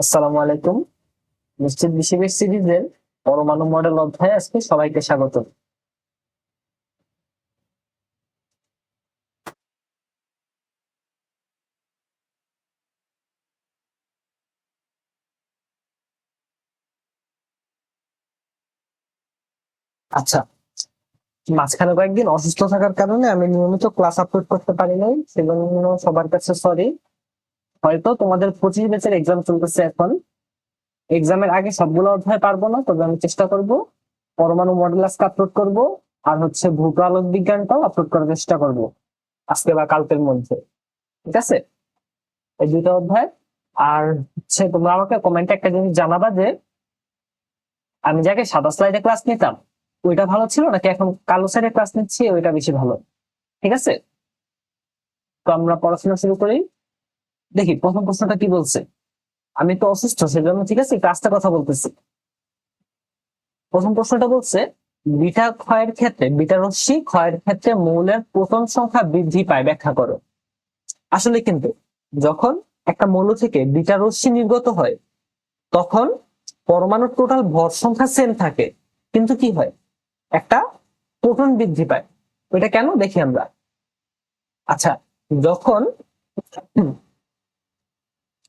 আসসালামু আলাইকুম। নিশ্চিত বিসিবির সিরিজের পরমাণু মডেল অধ্যায় আজকে সবাইকে স্বাগত। আচ্ছা মাঝখানে কয়েকদিন অসুস্থ থাকার কারণে আমি নিয়মিত ক্লাস আপলোড করতে পারি নাই, সেজন্য সবার কাছে সরি হয়তো তোমাদের পঁচিশ ব্যাচের এক্সাম চলতেছে এখন। এক্সামের আগে সবগুলো অধ্যায় পারব না, তবে আমি চেষ্টা করব। পরমাণু মডেল আজকে আপলোড করব, আর হচ্ছে ভূত বিজ্ঞানটাও আপলোড করার চেষ্টা করব, আজকে বা কালকের মধ্যে। ঠিক আছে? এই দুইটা অধ্যায়। আর হচ্ছে তোমরা আমাকে কমেন্টে একটা জিনিস জানাবা যে, আমি যাকে সাদা স্লাইডে ক্লাস নিতাম, ওইটা ভালো ছিল নাকি এখন কালো সাইডে ক্লাস নিচ্ছি, ওইটা বেশি ভালো? ঠিক আছে? তো আমরা পড়াশোনা শুরু করি। দেখি, প্রথম প্রশ্নটা কি বলছে? আমি তো অসুস্থ, সেজন্য ঠিক আছে কাজটা কথা বলতেছি। প্রথম প্রশ্নটা বলছে, বিটা ক্ষয়ের ক্ষেত্রে, বিটা রশ্মি ক্ষয়ের ক্ষেত্রে মৌলের প্রোটন সংখ্যা বৃদ্ধি পায়, ব্যাখ্যা করো। আসলে কিন্তু, যখন একটা মৌল থেকে বিটা রশ্মি নির্গত হয়, তখন পরমাণুর টোটাল ভর সংখ্যা সেম থাকে। কিন্তু কি হয়? একটা প্রোটন বৃদ্ধি পায়। ওইটা কেন? দেখি আমরা। আচ্ছা যখন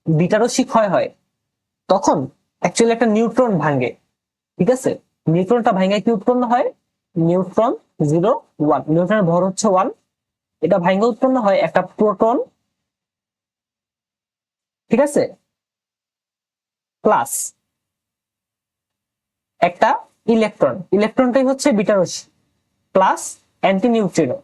বিটা রশ্মি ক্ষয় হয়, তখন অ্যাকচুয়ালি একটা নিউট্রন ভাঙে, ঠিক আছে? নিউট্রনটা ভাঙে কি উৎপন্ন হয়? নিউট্রন জিরো ওয়ান, নিউট্রনের ভর হচ্ছে ওয়ান। এটা ভাঙে উৎপন্ন হয় একটা প্রোটন, ঠিক আছে? প্লাস একটা ইলেকট্রন, ইলেকট্রনটাই হচ্ছে বিটা রশ্মি প্লাস অ্যান্টি নিউট্রিনো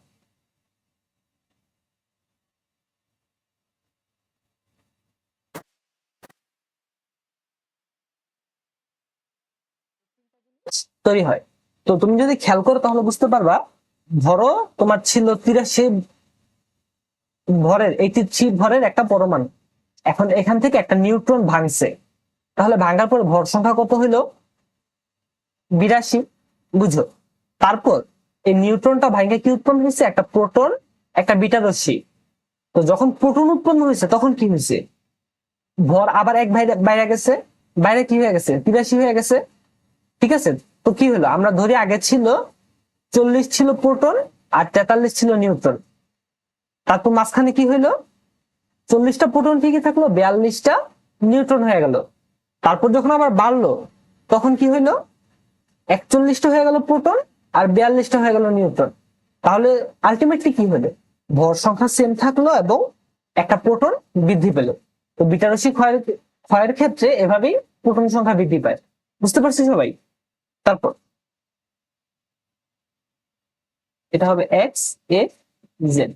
তৈরি হয়। তো তুমি যদি খেয়াল করো তাহলে বুঝতে পারবা, ধরো তোমার ছিল তিরাশি ভরের এইটি থ্রি ভরের একটা পরমাণু। এখন এখান থেকে একটা নিউট্রন ভাঙছে। তাহলে ভাঙার পর ভর সংখ্যা কত হইল? বিরাশি, বুঝো? তারপর এই নিউট্রনটা ভাঙে কি উৎপন্ন হয়েছে? একটা প্রোটন, একটা বিটা রশ্মি। তো যখন প্রোটন উৎপন্ন হয়েছে, তখন কি হয়েছে? ভর আবার এক বাইরে বাইরে গেছে। বাইরে কি হয়ে গেছে? তিরাশি হয়ে গেছে। ঠিক আছে? তো কি হলো? আমরা ধরি আগে ছিল চল্লিশ ছিল প্রোটন আর তেতাল্লিশ ছিল নিউট্রন। তারপর মাঝখানে কি হইল চল্লিশটা প্রোটন ঠিকই থাকল, বিয়াল্লিশটা নিউট্রন হয়ে গেল। তারপর যখন আবার বাড়লো, তখন কি হইল একচল্লিশটা হয়ে গেল প্রোটন আর বিয়াল্লিশটা হয়ে গেল নিউট্রন। তাহলে আলটিমেটলি কি হলো ভর সংখ্যা সেম থাকল এবং একটা প্রোটন বৃদ্ধি পেল। তো বিটারসি ক্ষয়ের ক্ষয়ের ক্ষেত্রে এভাবেই প্রোটন সংখ্যা বৃদ্ধি পায়। বুঝতে পারছি সবাই? তারপর এটা হবে এক্স এ জেড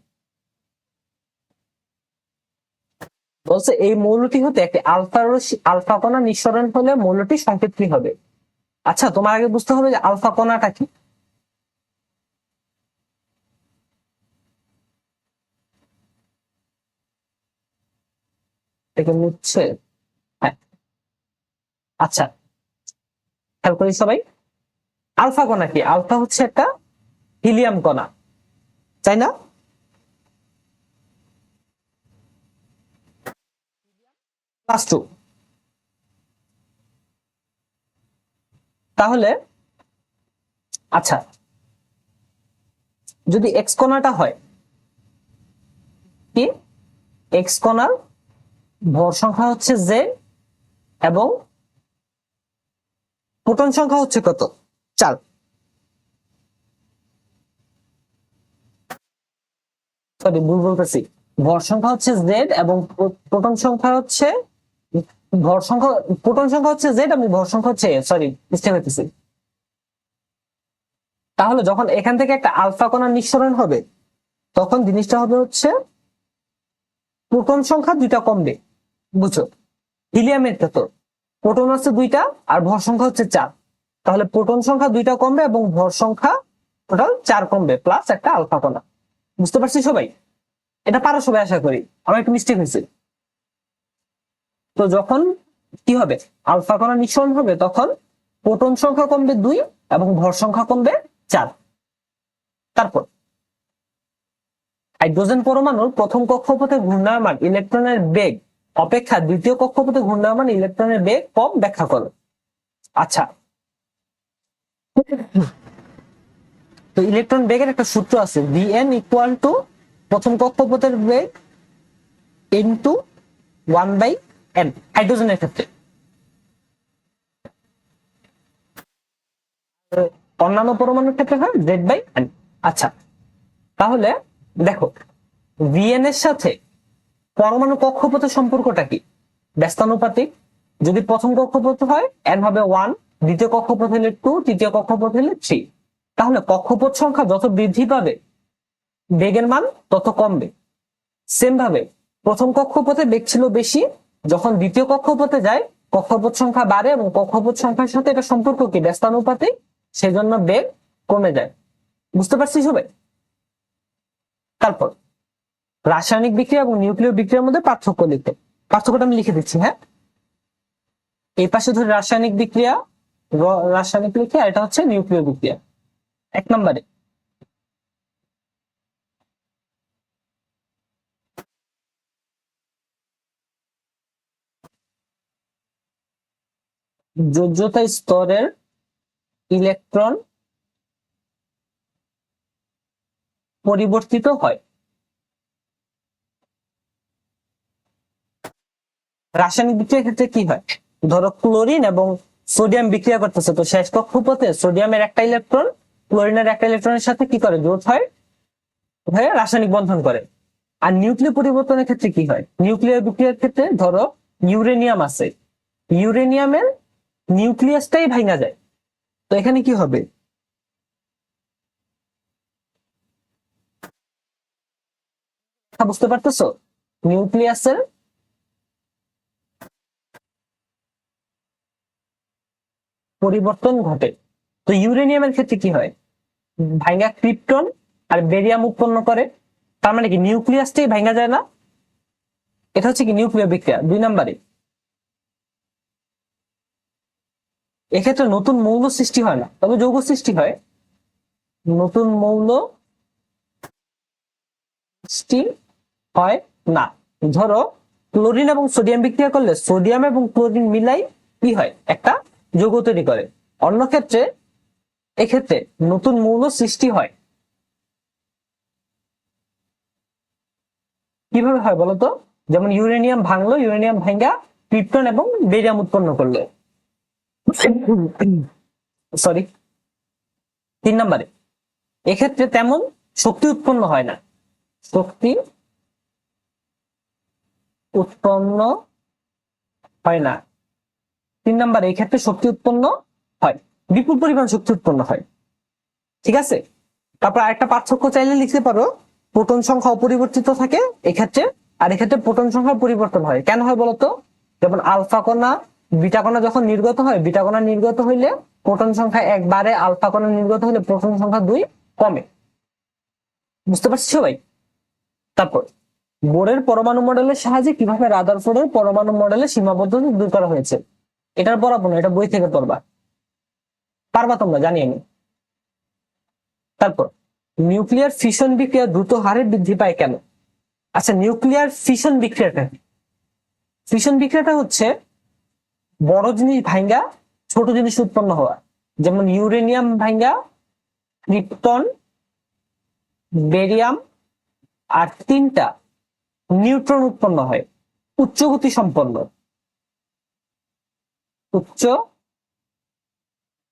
বলছে এই মৌলটি হতে একটি আলফা রশ্মি, আলফা কণা নিঃসরণ হলে মৌলটি সংকেত হবে। আচ্ছা তোমার আগে বুঝতে হবে যে আলফা কণাটা কি। এটাকে মুছছে হ্যাঁ। আচ্ছা খেয়াল করি সবাই। আলফা কণা কি? আলফা হচ্ছে একটা হিলিয়াম কণা। তাই না? টু তাহলে আচ্ছা যদি এক্স কণাটা হয়, কি? এক্স কণার ভর সংখ্যা হচ্ছে জে এবং প্রোটন সংখ্যা হচ্ছে কত? চার সরি, ভুল বলতেছি। ভর সংখ্যা হচ্ছে জেড এবং প্রোটন সংখ্যা হচ্ছে ভর সংখ্যা, প্রোটন সংখ্যা হচ্ছে জেড এবং ভর সংখ্যা হচ্ছে সরি মিস্টেক হইতেছি তাহলে যখন এখান থেকে একটা আলফা কণা নিঃসরণ হবে, তখন জিনিসটা হবে হচ্ছে প্রোটন সংখ্যা দুইটা কমবে বুঝছ? হিলিয়ামের ক্ষেত্রে প্রোটন আছে দুইটা, আর ভর সংখ্যা হচ্ছে চার। তাহলে প্রোটন সংখ্যা দুইটা কমবে এবং ভর সংখ্যা টোটাল চার কমবে প্লাস একটা আলফা কণা বুঝতে পারছি সবাই? এটা পারো সবাই, আশা করি। আমার একটু মিস্টেক হয়েছে। তো যখন কি হবে? আলফা কণা নিঃসরণ হবে, তখন প্রোটন সংখ্যা কমবে দুই এবং ভর সংখ্যা কমবে চার। তারপর, হাইড্রোজেন পরমাণুর প্রথম কক্ষপথে ঘূর্ণায়মান ইলেকট্রনের বেগ অপেক্ষা দ্বিতীয় কক্ষপথে ঘূর্ণায়মান ইলেকট্রনের বেগ কম ব্যাখ্যা করো। আচ্ছা তো ইলেকট্রন বেগের একটা সূত্র আছে ভিএন ইকুয়াল টু প্রথম কক্ষপথের বেগ ইনটু ওয়ান বাই এন হাইড্রোজেনের ক্ষেত্রে। অন্যান্য পরমাণুর ক্ষেত্রে হয় জেড বাই এন আচ্ছা তাহলে দেখো ভিএন এর সাথে পরমাণু কক্ষপথের সম্পর্কটা কি? ব্যস্তানুপাতিক। যদি প্রথম কক্ষপথ হয় এন হবে ওয়ান দ্বিতীয় কক্ষপথ হলে টু তৃতীয় কক্ষপথ হলে থ্রি তাহলে কক্ষপথ সংখ্যা যত বৃদ্ধি পাবে, বেগের মান তত কমবে। সেম ভাবে প্রথম কক্ষপথে বেগ ছিল বেশি, যখন দ্বিতীয় কক্ষপথে যায়, কক্ষপথ সংখ্যা বাড়ে এবং কক্ষপথ সংখ্যার সাথে এটা সম্পর্ক কি? ব্যস্তানুপাতিক, সেজন্য বেগ কমে যায়। বুঝতে পারছিস সবাই তারপর রাসায়নিক বিক্রিয়া এবং নিউক্লিয় বিক্রিয়ার মধ্যে পার্থক্য লিখতে। পার্থক্যটা আমি লিখে দিচ্ছি হ্যাঁ? এই পাশে ধরে রাসায়নিক বিক্রিয়া রাসায়নিক বিক্রিয়া, এটা হচ্ছে নিউক্লিয় বিক্রিয়া। এক নম্বরে। যোজ্যতা স্তরের ইলেকট্রন পরিবর্তিত হয়। রাসায়নিক বিক্রিয়ার ক্ষেত্রে কি হয়? ধরো ক্লোরিন এবং সোডিয়াম বিক্রিয়া করতেছে। তো শেষ কক্ষপথে সোডিয়ামের একটা ইলেকট্রন ক্লোরিনের একটা ইলেকট্রনের সাথে কি করে জোট হয়? হয়ে রাসায়নিক বন্ধন করে। আর নিউক্লিয় পরিবর্তনের ক্ষেত্রে কি হয়? নিউক্লিয়ার বিক্রিয়ার ক্ষেত্রে ধরো ইউরেনিয়াম আছে। ইউরেনিয়ামের নিউক্লিয়াসটাই ভাঙা যায়। তো এখানে কি হবে? বুঝতে পারতেছো? নিউক্লিয়াসের পরিবর্তন ঘটে। তো ইউরেনিয়ামের ক্ষেত্রে কি হয়? ভাঙ্গা ক্রিপ্টন আর বেরিয়াম উৎপন্ন করে। তার মানে কি, নিউক্লিয়াসটাই ভাঙ্গা যায় না? এটা হচ্ছে কি, নিউক্লিয় বিক্রিয়া, দুই নম্বরে এক্ষেত্রে নতুন মৌল সৃষ্টি হয় না। তবে যৌগ সৃষ্টি হয়। নতুন মৌল সৃষ্টি হয় না। ধরো, ক্লোরিন এবং সোডিয়াম বিক্রিয়া করলে সোডিয়াম এবং ক্লোরিন মিলাই কি হয়? একটা যৌগ তৈরি করে। অন্য ক্ষেত্রে এক্ষেত্রে নতুন মৌল সৃষ্টি হয়। কীভাবে হয় বলতো? যেমন ইউরেনিয়াম ভাঙলো, ইউরেনিয়াম ভাঙ্গা ক্রিপ্টন এবং বেরিয়াম উৎপন্ন করল। সরি তিন নম্বরে, এক্ষেত্রে তেমন শক্তি উৎপন্ন হয় না। শক্তি উৎপন্ন হয় না। তিন নম্বরে, এই ক্ষেত্রে শক্তি উৎপন্ন হয়। বিপুল পরিমাণ শক্তি উৎপন্ন হয়। ঠিক আছে? তারপর আরেকটা পার্থক্য চাইলে লিখতে পারো, প্রোটন সংখ্যা অপরিবর্তিত থাকে এক্ষেত্রে, আর এক্ষেত্রে প্রোটন সংখ্যা পরিবর্তন হয়। কেন হয় বলতো? যেমন আলফা কণা, বিটা কণা যখন নির্গত হয়, বিটা কণা নির্গত হইলে প্রোটন সংখ্যা একবারে, আলফা কণা নির্গত হলে প্রোটন সংখ্যা দুই কমে। বুঝতে পারছি সবাই? তারপর, বোরের পরমাণু মডেলের সাহায্যে কীভাবে রাদারফোর্ডের পরমাণু মডেলের সীমাবদ্ধতা দূর করা হয়েছে? এটার পড়াবো না এটা বই থেকে পড়বা। পারবা তোমরা, জানি আমি। তারপর নিউক্লিয়ার ফিশন বিক্রিয়া দ্রুত হারে বৃদ্ধি পায় কেন? আচ্ছা নিউক্লিয়ার ফিশন বিক্রিয়াটা ফিশন বিক্রিয়াটা হচ্ছে বড় জিনিস ভাঙ্গা ছোট জিনিস উৎপন্ন হওয়া। যেমন ইউরেনিয়াম ভাঙ্গা ক্রিপ্টন বেরিয়াম আর তিনটা নিউট্রন উৎপন্ন হয় উচ্চ গতি সম্পন্ন উচ্চ,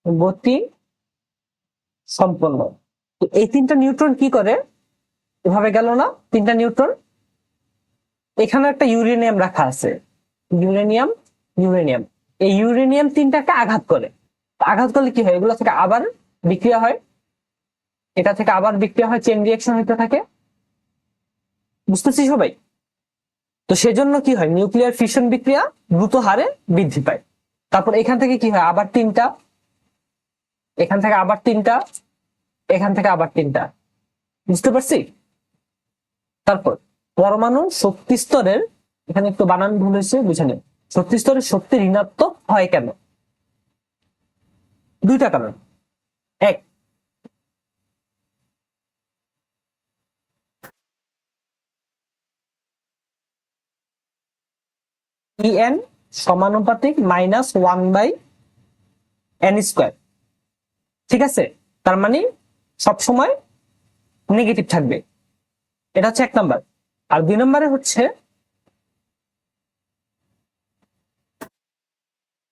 গতি, সম্পন্ন। এই তিনটা নিউট্রন কি করে? এভাবে গেল না? তিনটা নিউট্রন? এখানে একটা ইউরেনিয়াম রাখা আছে। Uranium uranium. এই ইউরেনিয়াম তিনটাকে আঘাত করে। আঘাত করলে কি হয়? এগুলো থেকে আবার বিক্রিয়া হয়। এটা থেকে আবার বিক্রিয়া হয় চেন রিয়াকশন হতে থাকে। বুঝতেছি সবাই? তো সেজন্য কি হয়? নিউক্লিয়ার ফিশন বিক্রিয়া দ্রুত হারে বৃদ্ধি পায়। তারপর এখান থেকে কি হয়? আবার তিনটা। এখান থেকে আবার তিনটা। এখান থেকে আবার তিনটা। বুঝতে পারছি? তারপর পরমাণু শক্তি স্তরের, এখানে একটু বানান ভুল হয়েছে, বুঝে নেন। শক্তি স্তরের শক্তি ঋণাত্মক হয় কেন? দুইটা কারণ। এক ইএন সমানুপাতিক minus one by N square ঠিক আছে? তার মানে সবসময় নেগেটিভ থাকবে। এটা হচ্ছে এক নাম্বার আর দুই নম্বরে হচ্ছে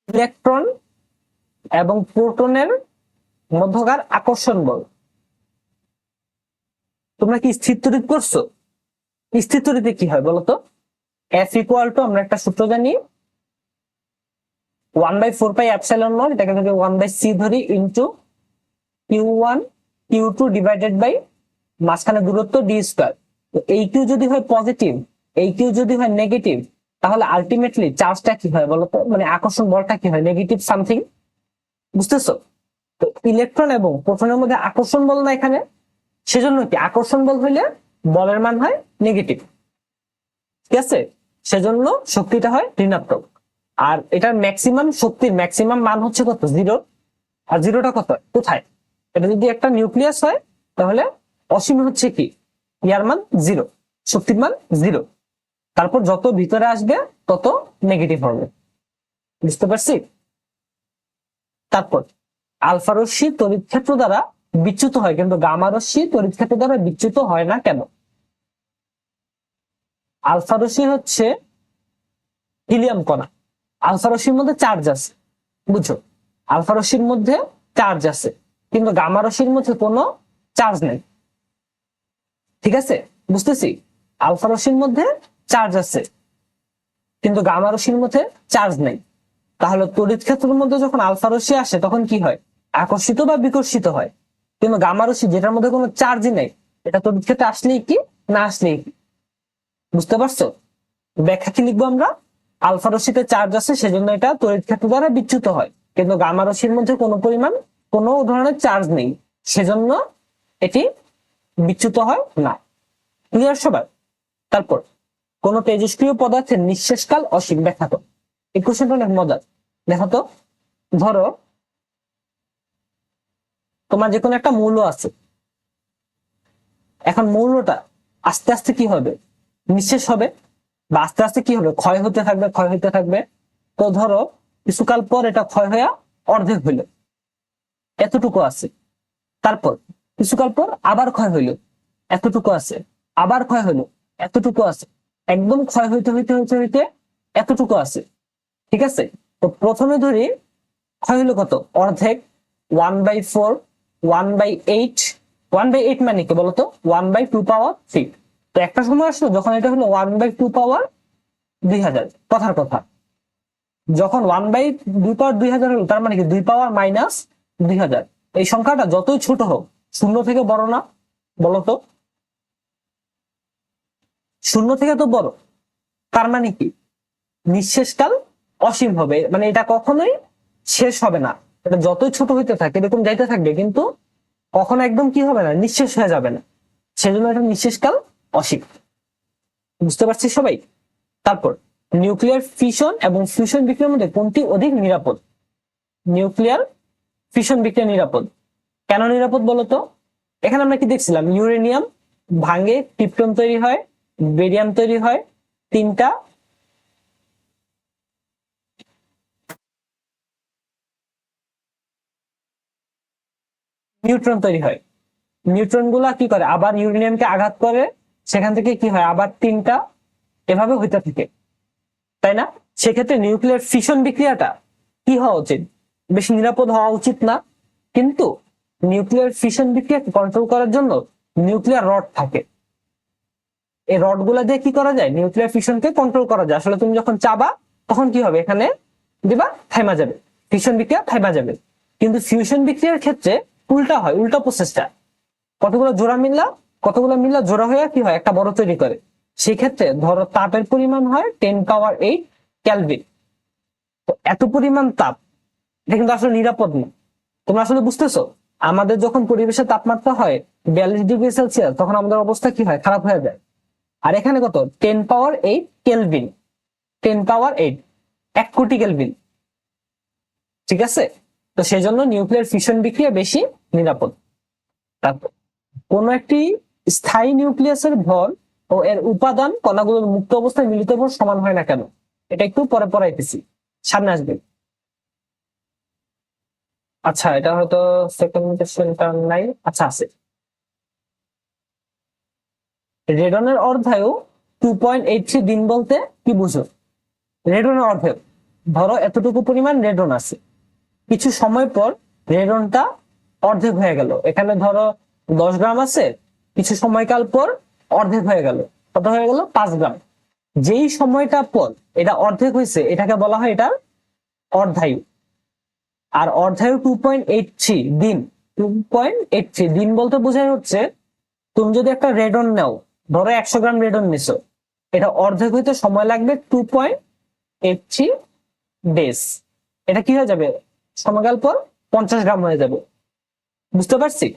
ইলেকট্রন এবং প্রোটনের মধ্যকার আকর্ষণ বল। তোমরা কি স্থির তড়িৎ করছ? স্থির কি হয় বলতো? এফ ইকুয়াল টু আমরা একটা সূত্র জানি one by four pi epsilon nought এটাকে যদি ওয়ান বাই সি ধরি into Q one Q two divided by মাঝখানে দূরত্ব ডি স্কোয়ার তো এই কিউ যদি হয় পজিটিভ এই কিউ যদি হয় নেগেটিভ তাহলে আলটিমেটলি চার্জটা কি হয় বলতো? মানে আকর্ষণ বলটা কি হয়? নেগেটিভ সামথিং বুঝতেছো? তো ইলেকট্রন এবং প্রোটনের মধ্যে আকর্ষণ বল না এখানে। সেজন্য কি? আকর্ষণ বল হইলে বলের মান হয় নেগেটিভ ঠিক আছে? সেজন্য শক্তিটা হয় ঋণাত্মক। আর এটার ম্যাক্সিমাম শক্তির ম্যাক্সিমাম মান হচ্ছে কত? জিরো আর জিরোটা কত? কোথায়? এটা যদি একটা নিউক্লিয়াস হয়, তাহলে অসীম হচ্ছে কি? ইয়ার মান জিরো শক্তির মান জিরো তারপর যত ভিতরে আসবে, তত নেগেটিভ হবে। বুঝতে পারছি? তারপর, আলফা রশ্মি তড়িৎ ক্ষেত্র দ্বারা বিচ্যুত হয়, কিন্তু গামা রশ্মি তড়িৎ ক্ষেত্র দ্বারা বিচ্যুত হয় না কেন? আলফা রশ্মি হচ্ছে হিলিয়াম কণা। আলফা রশ্মির মধ্যে চার্জ আছে, বুঝছ? আলফা রশ্মির মধ্যে চার্জ আছে, কিন্তু গামা রশ্মির মধ্যে কোনো চার্জ নেই। ঠিক আছে? বুঝতেছি? আলফা রশ্মির মধ্যে চার্জ আছে, কিন্তু গামা রশ্মির মধ্যে চার্জ নেই। তাহলে তড়িৎ ক্ষেত্রের মধ্যে যখন আলফা রশ্মি আসে, তখন কি হয়? আকর্ষিত বা বিকর্ষিত হয়। কিন্তু গামা রশ্মি যেটার মধ্যে কোনো চার্জই নেই, এটা তড়িৎ ক্ষেত্রে আসলেই কি? না আসলেই কি? বুঝতে পারছ? ব্যাখ্যা কি লিখব আমরা? আলফা রশ্মিতে চার্জ আছে, সেজন্য এটা তড়িৎ ক্ষেত্র দ্বারা বিচ্যুত হয়। কিন্তু গামা রশ্মির মধ্যে কোনো পরিমাণ, কোনো ধরনের চার্জ নেই। সেজন্য এটি বিচ্যুত হয় না। ক্লিয়ার সবার? তারপর, কোন তেজস্ক্রিয় পদার্থের নিঃশেষকাল অসীম ব্যাখ্যা তো এই কোশ্চেনটা অনেক মজার দেখো তো, ধরো, তোমার যে কোনো একটা মূল্য আছে। এখন মূল্যটা আস্তে আস্তে কি হবে? নিঃশেষ হবে। আস্তে আস্তে কি হবে ক্ষয় হতে থাকবে, ক্ষয় হতে থাকবে। তো ধরো, কিছুকাল পর এটা ক্ষয় হয়ে অর্ধেক হইল। এতটুকু আছে। তারপর, কিছুকাল পর আবার ক্ষয় হইল। এতটুকু আছে। আবার ক্ষয় হইল। এতটুকু আছে। একদম ক্ষয় হইতে হইতে হইতে হইতে এতটুকু আছে। ঠিক আছে? তো প্রথমে ধরি, ক্ষয় হইল কত? অর্ধেক। One by four, one by eight. One by eight মানে কি বলতো? One by two power three একটা সময় আসলো যখন এটা হলো ওয়ান বাই টু পাওয়ার দুই হাজার। কথার কথা। যখন ওয়ান বাই দুই পাওয়ার দুই হাজার হলো, তার মানে কি? দুই পাওয়ার মাইনাস দুই হাজার। এই সংখ্যাটা যতই ছোট হোক, শূন্য থেকে বড় না বলতো শূন্য থেকে তো বড়। তার মানে কি? নিঃশেষকাল অসীম হবে। মানে এটা কখনোই শেষ হবে না। এটা যতই ছোট হইতে থাকে, এরকম যাইতে থাকবে, কিন্তু কখনো একদম কি হবে না? নিঃশেষ হয়ে যাবে না। সেজন্য এটা নিঃশেষকাল অসীম বুঝতে পারছি সবাই? তারপর নিউক্লিয়ার ফিশন এবং ফিউশন বিক্রিয়ার মধ্যে কোনটি অধিক নিরাপদ? নিউক্লিয়ার ফিশন বিক্রিয়া নিরাপদ। কেন নিরাপদ বলতো? এখানে আমরা কি দেখছিলাম? ইউরেনিয়াম ভাঙে টিপটন তৈরি হয় বেরিয়াম তৈরি হয়, তিনটা নিউট্রন তৈরি হয়। নিউট্রনগুলা কি করে? আবার ইউরেনিয়ামকে আঘাত করে। সেখান থেকে কি হয়? আবার তিনটা এভাবে হইতে থাকে। তাই না? সেক্ষেত্রে নিউক্লিয়ার ফিশন বিক্রিয়াটা কি হওয়া উচিত? বেশি নিরাপদ হওয়া উচিত না। কিন্তু নিউক্লিয়ার ফিশন বিক্রিয়াকে কন্ট্রোল করার জন্য নিউক্লিয়ার রড থাকে। এই রডগুলা দিয়ে কি করা যায়? নিউক্লিয়ার ফিশনকে কন্ট্রোল করা যায়। আসলে তুমি যখন চাবা, তখন কি হবে? এখানে দিবা, থাইমা যাবে। ফিশন বিক্রিয়া, থাইমা যাবে। কিন্তু ফিউশন বিক্রিয়ার ক্ষেত্রে উল্টা হয়, উল্টা প্রসেসটা কতগুলো জোড়া মিললা? কতগুলো মিললা জোড়া হয়ে কি হয়? একটা বড় তৈরি করে। সেই ক্ষেত্রে ধরো তাপের পরিমাণ হয় টেন পাওয়ার এইট ক্যালভিন তো এত পরিমাণ তাপ, এটা কিন্তু আসলে নিরাপদ না। তোমরা আসলে বুঝতেছো? আমাদের যখন পরিবেশের তাপমাত্রা হয় বিয়াল্লিশ ডিগ্রি সেলসিয়াস, তখন আমাদের অবস্থা কি হয়? খারাপ হয়ে যায়। আর এখানে কত? Ten power eight kelvin ten power eight এক কোটি কেলভিন ঠিক আছে? তো সেই জন্য নিউক্লিয়ার ফিশন বিক্রিয়া বেশি নিরাপদ। তারপর কোন একটি স্থায়ী নিউক্লিয়াসের ভর ও এর উপাদান কণাগুলোর মুক্ত অবস্থায় মিলিত ভর সমান হয় না কেন? এটা একটু পরে পড়াইতেছি। সামনে আসবে। আচ্ছা এটা হয়তো সেকেন্ড নাই। আচ্ছা আছে। রেডনের অর্ধায়ু টু পয়েন্ট এইট থ্রি দিন বলতে কি বুঝো? রেডনের অর্ধায়ু। ধরো, এতটুকু পরিমাণ রেডন আছে। কিছু সময় পর রেডনটা অর্ধেক হয়ে গেল। এখানে ধরো দশ গ্রাম আছে কিছু সময়কাল পর অর্ধেক হয়ে গেল। কত হয়ে গেল? পাঁচ গ্রাম। যেই সময়টা পর এটা অর্ধেক হয়েছে, এটাকে বলা হয় এটা অর্ধায়ু। আর অর্ধায়ু টু পয়েন্ট এইট থ্রি দিন টু পয়েন্ট এইট থ্রি দিন বলতে বোঝাই হচ্ছে তুমি যদি একটা রেডন নাও, ধরো একশো গ্রাম রেডন নিছো, এটা অর্ধেক হইতে সময় লাগবে two point eight three days এটা কি হয়ে যাবে? সময়কাল পর পঞ্চাশ গ্রাম হয়ে যাবে। বুঝতে পারছি?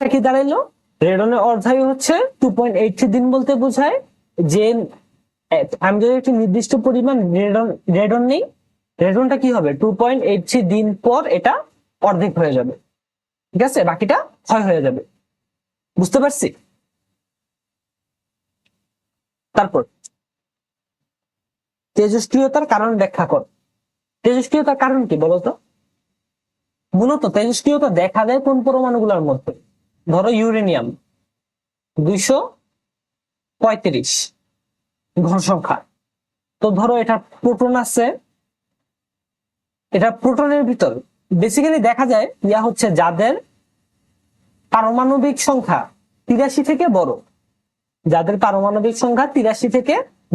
কি দাঁড়াইলো? রেডনের অর্ধায়ু হচ্ছে টু পয়েন্ট এইট থ্রি দিন বলতে বোঝায় যে আমি যদি একটি নির্দিষ্ট পরিমাণ রেডন রেডন নেই, রেডনটা কি হবে? টু পয়েন্ট এইট থ্রি দিন পর এটা অর্ধেক হয়ে যাবে। ঠিক আছে? বাকিটা ক্ষয় হয়ে যাবে। বুঝতে পারছি? তারপর তেজস্ক্রিয়তার কারণ ব্যাখ্যা কর। তেজস্ক্রিয়তার কারণ কি বলতো? মূলত তেজস্ক্রিয়তা দেখা দেয় কোন পরমাণুগুলোর মধ্যে। ধরো ইউরেনিয়াম দুইশো পঁয়ত্রিশ ঘন সংখ্যা। তো ধরো এটা প্রোটন আছে। এটা প্রোটনের ভিতর। বেসিক্যালি দেখা যায় ইয়া হচ্ছে যাদের পারমাণবিক সংখ্যা তিরাশি থেকে বড়। যাদের পারমাণবিক সংখ্যা তিরাশি থেকে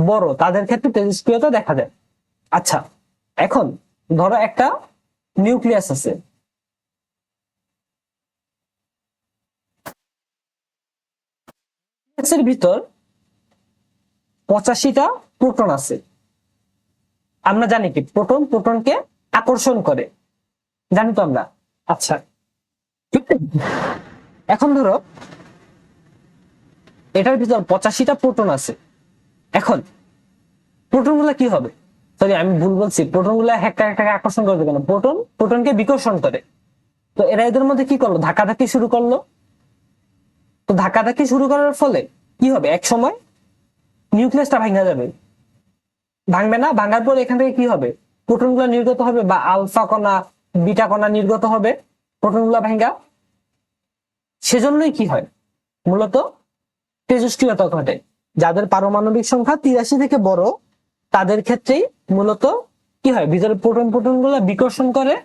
বড়, তাদের ক্ষেত্রে তেজস্ক্রিয়তা দেখা যায়। আচ্ছা এখন ধরো একটা নিউক্লিয়াস আছে। নিউক্লিয়াসের ভিতর পঁচাশিটা প্রোটন আছে। আমরা জানি কি? প্রোটন প্রোটনকে আকর্ষণ করে। জানি তো আমরা? আচ্ছা। এখন ধরো, এটার ভিতর পঁচাশিটা প্রোটন আছে। এখন প্রোটনগুলা কি হবে? সরি আমি ভুল বলছি। প্রোটনগুলা একটা একটাকে আকর্ষণ করবে কেন? প্রোটন প্রোটনকে বিকর্ষণ করে। তো এরা এদের মধ্যে কি করল? ধাক্কাধাক্কি শুরু করল। তো ধাক্কাধাক্কি শুরু করার ফলে কি হবে? এক সময় নিউক্লিয়াসটা ভাঙা যাবে। ভাঙবে না, ভাঙার পর এখান থেকে কি হবে? প্রোটনগুলা নির্গত হবে বা আলফা কণা, বিটা কণা নির্গত হবে প্রোটনগুলা ভাঙা। সেজন্যই কি হয়? মূলত তেজস্ক্রিয়তা ঘটে। যাদের পারমাণবিক সংখ্যা তিরাশি থেকে বড়, তাদের ক্ষেত্রেই মূলত কি হয়? ভিতরে প্রোটন প্রোটনগুলা বিকর্ষণ করে,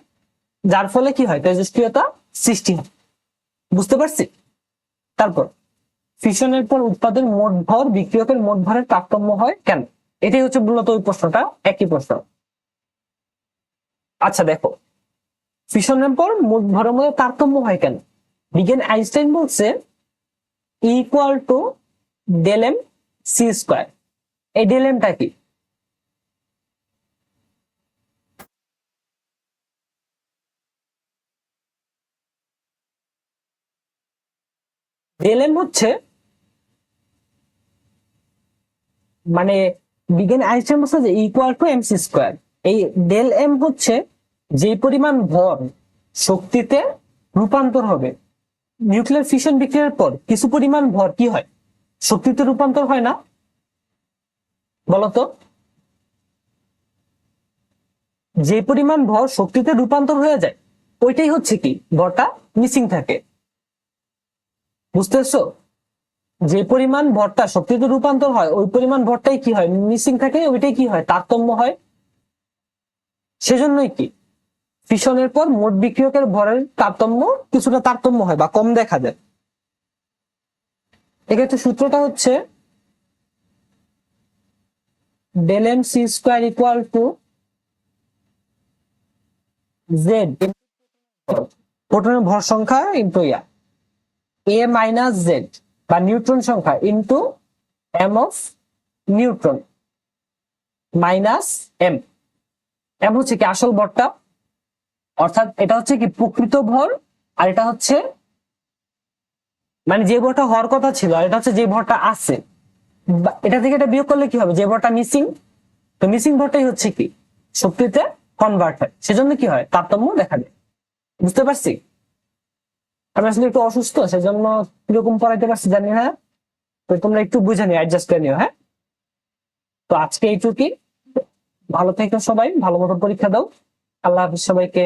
যার ফলে কি হয়? তেজস্ক্রিয়তা সৃষ্টি হয়। বুঝতে পারছি? তারপর ফিশনের পর উৎপাদন মোট ভর, বিক্রিয়কের মোট ভরের তারতম্য হয় কেন? এটাই হচ্ছে মূলত ওই প্রশ্নটা, একই প্রশ্ন। আচ্ছা দেখো ফিশনের পর মোট ভরের মধ্যে তারতম্য হয় কেন? বিজ্ঞান আইনস্টাইন বলছে equal to del M C square এই ডেল এমটা কি? ডেল এম হচ্ছে মানে বিজ্ঞান আইনস্টাইন বলছে যে equal to M C square এই ডেল এম হচ্ছে যে পরিমাণ ভর শক্তিতে রূপান্তর হবে। নিউক্লিয়ার ফিশন বিক্রিয়ার পর কিছু পরিমাণ ভর কি হয়? শক্তিতে রূপান্তর হয় না। বলতো? যে পরিমাণ ভর শক্তিতে রূপান্তর হয়ে যায়, ওইটাই হচ্ছে কি? ভরটা মিসিং থাকে। বুঝতেছো? যে পরিমাণ ভরটা শক্তিতে রূপান্তর হয়, ওই পরিমাণ ভরটাই কি হয়? মিসিং থাকে, ওইটাই কি হয়? তারতম্য হয়। সেজন্যই কি? ফিশনের পর মোট বিক্রিয়কের ভরের তারতম্য, কিছুটা তারতম্য হয় বা কম দেখা যায়। এক্ষেত্রে সূত্রটা হচ্ছে del M C square equal to Z প্রোটনের ভর সংখ্যা ইন্টু ইয়া এ মাইনাস জেড বা নিউট্রন সংখ্যা into M of neutron minus M M হচ্ছে কি আসল ভরটা অর্থাৎ এটা হচ্ছে কি প্রকৃত ভর আর এটা হচ্ছে মানে যে ভরটা হওয়ার কথা ছিল এটা হচ্ছে যে ভরটা আছে। এটা থেকে এটা বিয়োগ করলে কি হবে? যে ভরটা মিসিং তো মিসিং ভরটাই হচ্ছে কি? শক্তিতে কনভার্ট হয় সেজন্য কি হয়? তারতম্য দেখা দেয়। বুঝতে পারছি? আমি আসলে একটু অসুস্থ, সেজন্য কীরকম পড়াইতে পারছি জানি হ্যাঁ? তো তোমরা একটু বুঝে নিও অ্যাডজাস্ট করে নিও হ্যাঁ? তো আজকে এইটুকুই। ভালো থেকো সবাই, ভালো মতো পরীক্ষা দাও। আল্লাহ হাফিজ সবাইকে